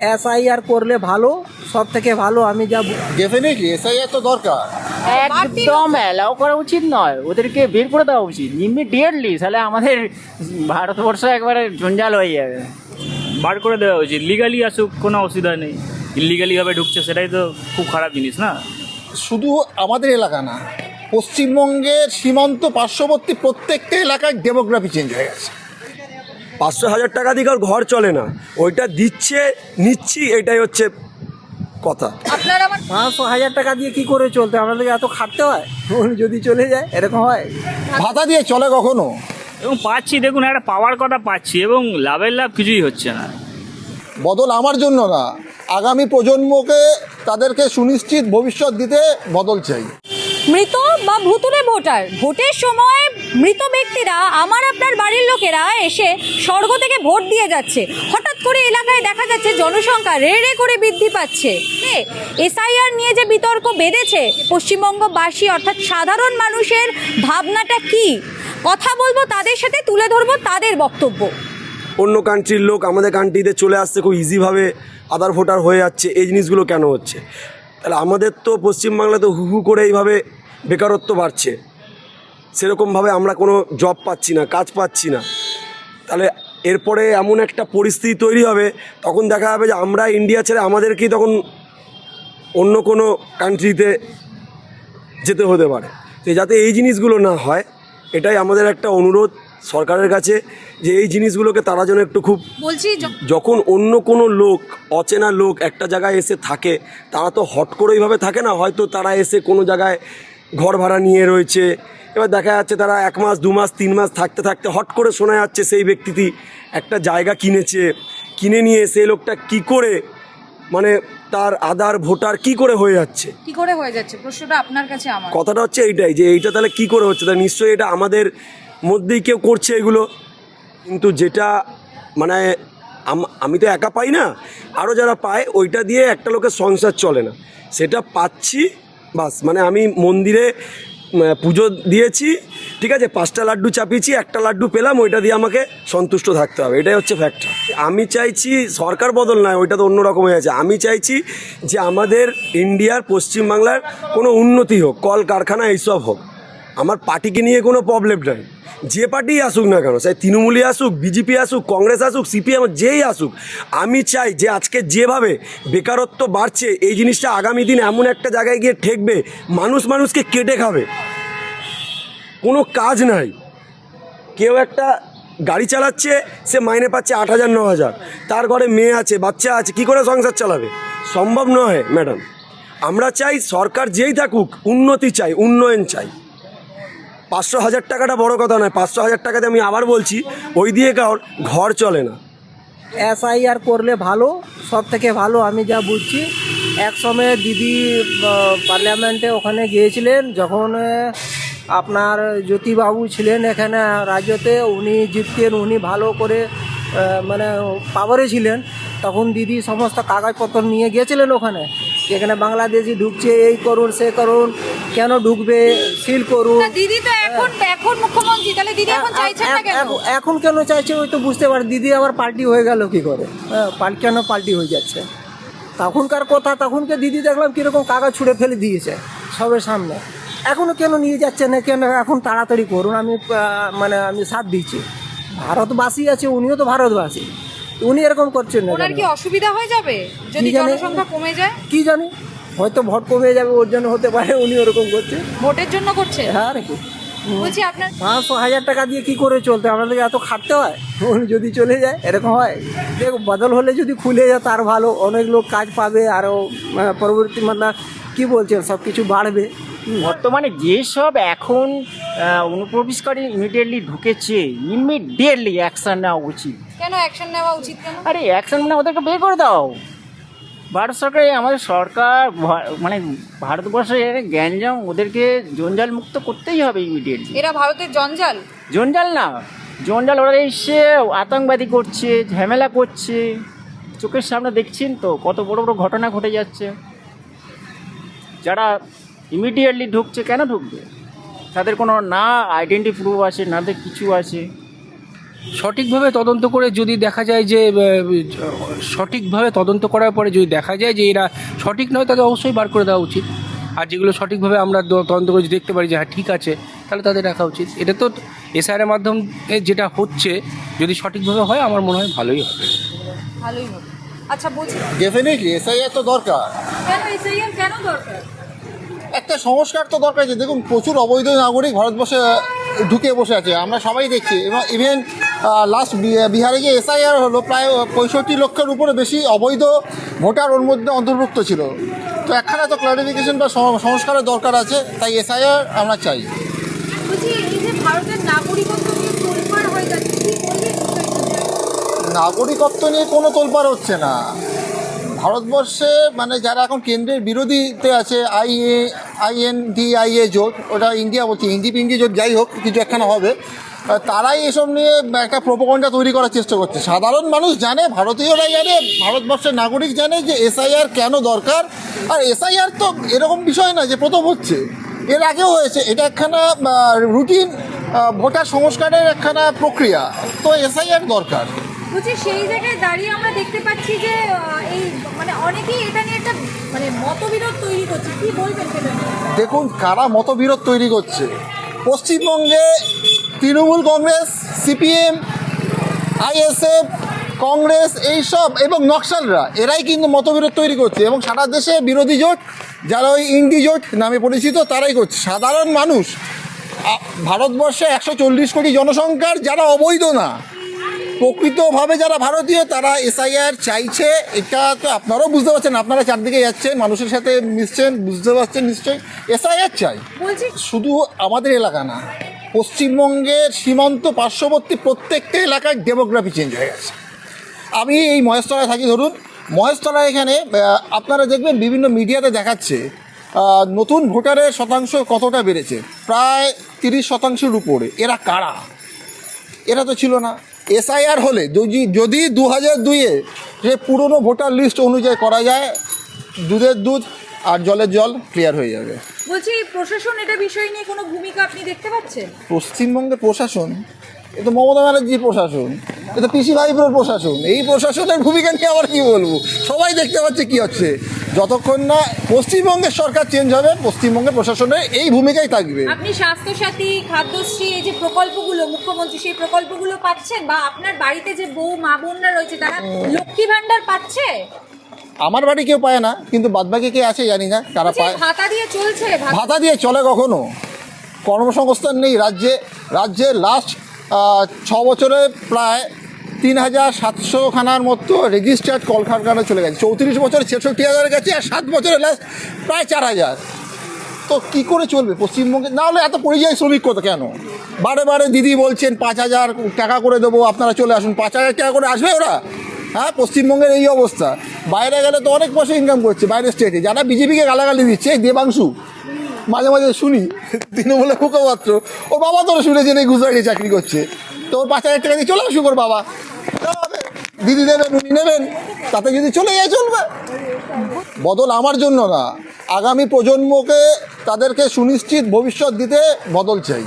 SIR করলে ভালো সব থেকে ভালো আমি যা ডেফিনেটলি এসআইআর তো দরকার। একদম অ্যালাউ করা উচিত নয়। ওদেরকে বের করে দেওয়া উচিত। ইমিডিয়েটলি তাহলে আমাদের ভারতবর্ষ একবারে জঞ্জাল হয়ে যাবে। বার করে দেওয়া উচিত। লিগালি আসুক কোনো অসুবিধা নেই। ইলিগালিভাবে ঢুকছে সেটাই তো খুব খারাপ জিনিস না? শুধু আমাদের এলাকা না পশ্চিমবঙ্গের সীমান্ত পার্শ্ববর্তী প্রত্যেকটা এলাকায় ডেমোগ্রাফি চেঞ্জ হয়ে গেছে। পাঁচশো হাজার টাকা দিয়ে কারোর ঘর চলে না। ওইটা দিচ্ছে নিচ্ছি এটাই হচ্ছে কথা। আপনার আমার পাঁচশো হাজার টাকা দিয়ে কি করে চলতে আমাদেরকে এত খাটতে হয়? যদি চলে যায় এরকম হয়? ভাতা দিয়ে চলে কখনো? এবং পাচ্ছি দেখুন একটা পাওয়ার কথা পাচ্ছি এবং লাভের লাভ কিছুই হচ্ছে না। বদল আমার জন্য না। আগামী প্রজন্মকে তাদেরকে সুনিশ্চিত ভবিষ্যৎ দিতে বদল চাই। মৃত বা ভুতুরে ভোটার ভোটের সময় মৃত ব্যক্তিরা, আমার আপনার বাড়ির লোকেরা এসে স্বর্গ থেকে ভোট দিয়ে যাচ্ছে। হঠাৎ করে এলাকায় দেখা যাচ্ছে জনসংখ্যা রে রে করে বৃদ্ধি পাচ্ছে। এসআইআর নিয়ে যে বিতর্ক বেড়েছে, পশ্চিমবঙ্গবাসী, অর্থাৎ সাধারণ মানুষের ভাবনাটা কি? কথা বলব তাদের সাথে, তুলে ধরবো তাদের বক্তব্য। অন্য কান্ট্রির লোক আমাদের কান্ট্রিতে চলে আসছে, খুব ইজিভাবে আদার ভোটার হয়ে যাচ্ছে, এই জিনিসগুলো কেন হচ্ছে? তাহলে আমাদের তো পশ্চিমবাংলাতে হু হু করে এইভাবে বেকারত্ব বাড়ছে। সেরকমভাবে আমরা কোনো জব পাচ্ছি না কাজ পাচ্ছি না। তাহলে এরপরে এমন একটা পরিস্থিতি তৈরি হবে তখন দেখা যাবে যে আমরা ইন্ডিয়া ছেড়ে আমাদেরকেই তখন অন্য কোনো কান্ট্রিতে যেতে হতে পারে। তো যাতে এই জিনিসগুলো না হয় এটাই আমাদের একটা অনুরোধ সরকারের কাছে যে এই জিনিসগুলোকে তারা যেন একটু খুব বলছি যখন অন্য কোনো লোক অচেনা লোক একটা জায়গায় এসে থাকে তারা তো হট করে ওইভাবে থাকে না হয়তো তারা এসে কোনো জায়গায় ঘর ভাড়া নিয়ে রয়েছে এবার দেখা যাচ্ছে তারা এক মাস দু মাস তিন মাস থাকতে থাকতে হট করে শোনা যাচ্ছে সেই ব্যক্তিটি একটা জায়গা কিনেছে। কিনে নিয়ে সেই লোকটা কি করে মানে তার আধার ভোটার কি করে হয়ে যাচ্ছে? কি করে হয়ে যাচ্ছে? প্রশ্নটা আপনার কাছে আমার। কথাটা হচ্ছে এইটাই যে এইটা তাহলে কি করে হচ্ছে? তাহলে নিশ্চয়ই এটা আমাদের মধ্যেই কেউ করছে এগুলো। কিন্তু যেটা মানে আমি তো একা পাই না আরও যারা পায় ওইটা দিয়ে একটা লোকের সংসার চলে না। সেটা পাচ্ছি বাস। মানে আমি মন্দিরে পুজো দিয়েছি, ঠিক আছে? পাঁচটা লাড্ডু চাপিয়েছি, একটা লাড্ডু পেলাম, ওইটা দিয়ে আমাকে সন্তুষ্ট থাকতে হবে। এটাই হচ্ছে ফ্যাক্ট আমি চাইছি সরকার বদল নয়, ওইটা তো অন্যরকম হয়ে আছে। আমি চাইছি যে আমাদের ইন্ডিয়ার পশ্চিমবাংলার কোনো উন্নতি হোক কল কারখানা এইসব হোক। আমার পার্টিকে নিয়ে কোনো প্রবলেম নাই। যে পার্টি আসুক না কেন সে তৃণমূলই আসুক, বিজেপি আসুক, কংগ্রেস আসুক, সিপিএম যেই আসুক, আমি চাই যে আজকে যেভাবে বেকারত্ব বাড়ছে, এই জিনিসটা আগামী দিন এমন একটা জায়গায় গিয়ে ঠেকবে, মানুষ মানুষকে কেটে খাবে। কোনো কাজ নাই। কেউ একটা গাড়ি চালাচ্ছে, সে মাইনে পাচ্ছে আট হাজার, ন হাজার। তার ঘরে মেয়ে আছে, বাচ্চা আছে, কি করে সংসার চালাবে? সম্ভব নয় ম্যাডাম আমরা চাই সরকার যেই থাকুক, উন্নতি চাই, উন্নয়ন চাই। পাঁচশো হাজার টাকাটা বড় কথা নয় পাঁচশো হাজার টাকাতে আমি আবার বলছি ওই দিয়ে কারোর ঘর চলে না। এসআইআর করলে ভালো সব থেকে ভালো আমি যা বুঝছি এক সময় দিদি পার্লামেন্টে ওখানে গিয়েছিলেন যখন আপনার জ্যোতিবাবু ছিলেন এখানে রাজ্যতে উনি জিততেন উনি ভালো করে মানে পাওয়ারে ছিলেন তখন দিদি সমস্ত কাগজপত্র নিয়ে গিয়েছিলেন ওখানে যেখানে বাংলাদেশি ঢুকছে এই করুন সে করুন কেন ঢুকবে সিল করুন। দিদি তো এখন এখন মুখ্যমন্ত্রী তাহলে দিদি এখন চাইছেন না কেন? এখন- কেন চাইছে ওই তো বুঝতে পারি দিদি আবার পাল্টি হয়ে গেল কি করে? হ্যাঁ কেন পাল্টি হয়ে যাচ্ছে? তখনকার কথা তখনকে দিদি দেখলাম কীরকম কাগজ ছুঁড়ে ফেলে দিয়েছে সবের সামনে। এখনও কেন নিয়ে যাচ্ছে না কেন এখন তাড়াতাড়ি করুন আমি মানে আমি সাথ দিচ্ছি। ভারতবাসী আছে উনিও তো ভারতবাসী। উনি এরকম করছেন না ওনার কি অসুবিধা হয়ে যাবে? যদি? জনসংখ্যা কমে যায়? কি জানি? হয়তো ভোট কমে যাবে ওর জন্য হতে পারে উনি ওরকম করছে। ভোটের জন্য করছে? হ্যাঁ রেখে বলছি আপনার পাঁচশো হাজার টাকা দিয়ে কি করে চলতে আমাদেরকে এত খাটতে হয়? যদি চলে যায় এরকম হয়? দেখ বদল হলে যদি খুলে যায় তার ভালো। অনেক লোক কাজ পাবে আরও পরবর্তী মানে কি বলছেন সব কিছু বাড়বে বর্তমানে যেসব এখন অনুপ্রবেশকারী ইমিডিয়েটলি ঢুকেছে ইমিডিয়েটলি অ্যাকশন নেওয়া উচিত। কেন অ্যাকশন নেওয়া উচিত কেন? আরে অ্যাকশন মানে ওদেরকে বের করে দাও। ভারত সরকার আমাদের সরকার মানে ভারতবর্ষের গ্যাঞ্জাম ওদেরকে জঞ্জাল মুক্ত করতেই হবে ইমিডিয়েটলি এরা ভারতের জঞ্জাল? জঞ্জাল না জঞ্জাল ওরা এসে আতঙ্কবাদী করছে ঝামেলা করছে। চোখের সামনে দেখছেন তো কত বড় বড় ঘটনা ঘটে যাচ্ছে। যারা ইমিডিয়েটলি ঢুকছে কেন ঢুকবে? তাদের কোনো না আইডেন্টি প্রুফ আছে না কিছু আছে। সঠিকভাবে তদন্ত করে যদি দেখা যায় যে সঠিকভাবে তদন্ত করার পরে যদি দেখা যায় যে এরা সঠিক নয় তাদের অবশ্যই বার করে দেওয়া উচিত। আর যেগুলো সঠিকভাবে আমরা তদন্ত করে যদি দেখতে পারি যে হ্যাঁ ঠিক আছে তাহলে তাদের রাখা উচিত। এটা তো এসআইআর মাধ্যমে যেটা হচ্ছে যদি সঠিকভাবে হয় আমার মনে হয় ভালোই হবে। ভালোই হবে। আচ্ছা বলছি। ডেফিনেটলি এসআইআর তো দরকার। কেন এসআইআর কেন দরকার? একটা সংস্কার তো দরকার আছে। দেখুন প্রচুর অবৈধ নাগরিক ভারতবর্ষে ঢুকে বসে আছে। আমরা সবাই দেখছি। এবং ইভেন লাস্ট বিহারে যে এসআইআর হলো প্রায় পঁয়ষট্টি লক্ষের উপরে বেশি অবৈধ ভোটার ওর মধ্যে অন্তর্ভুক্ত ছিল। তো একখানা তো ক্লারিফিকেশন বা সংস্কারের দরকার আছে তাই এসআইআর আমরা চাই। নাগরিকত্ব নিয়ে কোনো তোলপাড় হচ্ছে না। ভারতবর্ষে মানে যারা এখন কেন্দ্রের বিরোধীতে আছে I A I N D I A জোট ওটা ইন্ডিয়া বলছে ইন্ডি পিন্ডি জোট যাই হোক কিছু একখানা হবে। তারাই এসব নিয়ে একটা প্রোপোগন্ডা তৈরি করার চেষ্টা করছে। সাধারণ মানুষ জানে ভারতীয়রা জানে ভারতবর্ষের নাগরিক জানে যে এসআইআর কেন দরকার। আর এসআইআর তো এরকম বিষয় না যে প্রথম হচ্ছে। এর আগেও হয়েছে। এটা একখানা রুটিন ভোটার সংস্কারের একখানা প্রক্রিয়া। তো এসআইআর দরকার। বলছি সেই জায়গায় দাঁড়িয়ে আমরা দেখতে পাচ্ছি যে এই মানে অনেকেই এটা নিয়ে একটা মানে মতবিরোধ তৈরি করছে। কি বলবেন দেখুন কারা মতবিরোধ তৈরি করছে? পশ্চিমবঙ্গে তৃণমূল কংগ্রেস সিপিএম আইএসএফ কংগ্রেস এইসব এবং নকশালরা এরাই কিন্তু মতবিরোধ তৈরি করছে এবং সারা দেশে বিরোধী জোট যারা ওই ইন্ডি জোট নামে পরিচিত তারাই করছে। সাধারণ মানুষ ভারতবর্ষে একশো চল্লিশ কোটি জনসংখ্যার যারা অবৈধ না প্রকৃতভাবে যারা ভারতীয় তারা এসআইআর চাইছে। এটা তো আপনারাও বুঝতে পারছেন আপনারা চারদিকে যাচ্ছেন মানুষের সাথে মিশছেন বুঝতে পারছেন নিশ্চয়ই এসআইআর চাই। শুধু আমাদের এলাকা না পশ্চিমবঙ্গের সীমান্ত পার্শ্ববর্তী প্রত্যেকটা এলাকার ডেমোগ্রাফি চেঞ্জ হয়ে গেছে। আমি এই মহেশতলায় থাকি, ধরুন। মহেশতলায় এখানে আপনারা দেখবেন বিভিন্ন মিডিয়াতে দেখাচ্ছে নতুন ভোটারের শতাংশ কতটা বেড়েছে। প্রায় তিরিশ শতাংশের উপরে। এরা কারা? এরা তো ছিল না। এসআইআর হলে যদি যদি দু হাজার দুইয়ে যে পুরনো ভোটার লিস্ট অনুযায়ী করা যায়, দুধের দুধ আর জলের জল ক্লিয়ার হয়ে যাবে। বলছি প্রশাসন এটা বিষয় নিয়ে কোনো ভূমিকা আপনি দেখতে পাচ্ছেন? পশ্চিমবঙ্গের প্রশাসন এ তো মমতা ব্যানার্জির প্রশাসন এ তো পিসি ভাইপুরের প্রশাসন এই প্রশাসনের ভূমিকা নিয়ে আবার কী বলব? সবাই দেখতে পাচ্ছে কি হচ্ছে। যতক্ষণ না পশ্চিমবঙ্গের সরকার চেঞ্জ হবে পশ্চিমবঙ্গের প্রশাসনের এই ভূমিকাই থাকবে। আপনি স্বাস্থ্যসাথী খাদ্যশ্রী এই যে প্রকল্পগুলো মুখ্যমন্ত্রী সেই প্রকল্পগুলো পাচ্ছেন? বা আপনার বাড়িতে যে বউ মা বোনরা রয়েছে তারা লক্ষ্মী ভাণ্ডার পাচ্ছে? আমার বাড়ি কেউ পায় না কিন্তু বাদবাকি কে আছে জানি না তারা বলছি, পায়। ভাতা দিয়ে চলছে ভাতা- দিয়ে চলে কখনো? কর্মসংস্থান নেই রাজ্যে রাজ্যে লাস্ট ছ বছরে প্রায় তিন হাজার সাতশো খানার মতো রেজিস্টার্ড কলকারখানা চলে গেছে। চৌত্রিশ বছরে ছেষট্টি হাজার গেছে আর সাত বছরে লাস্ট প্রায় চার হাজার। তো কী করে চলবে? পশ্চিমবঙ্গে না হলে এত পরিযায়ী শ্রমিক কত কেন? বারে বারে দিদি বলছেন পাঁচ হাজার টাকা করে দেবো আপনারা চলে আসুন। পাঁচ হাজার টাকা করে আসবে ওরা? হ্যাঁ পশ্চিমবঙ্গের এই অবস্থা। বাইরে গেলে তো অনেক পয়সা ইনকাম করছে বাইরের স্টেটে যারা বিজেপিকে গালাগালি দিচ্ছে, এই দেবাংশু, মাঝে মাঝে শুনি, তৃণমূলের মুখপাত্র, ও বাবা তোরা শুনেছেন এই গুজরাটে চাকরি করছে। তো ওর পাঁচ হাজার টাকা দিয়ে চলে আসুক ওর বাবা। দিদি দেবেন, উনি নেবেন, তাতে যদি চলে যায়, চলবে। বদল আমার জন্য না। আগামী প্রজন্মকে তাদেরকে সুনিশ্চিত ভবিষ্যৎ দিতে বদল চাই।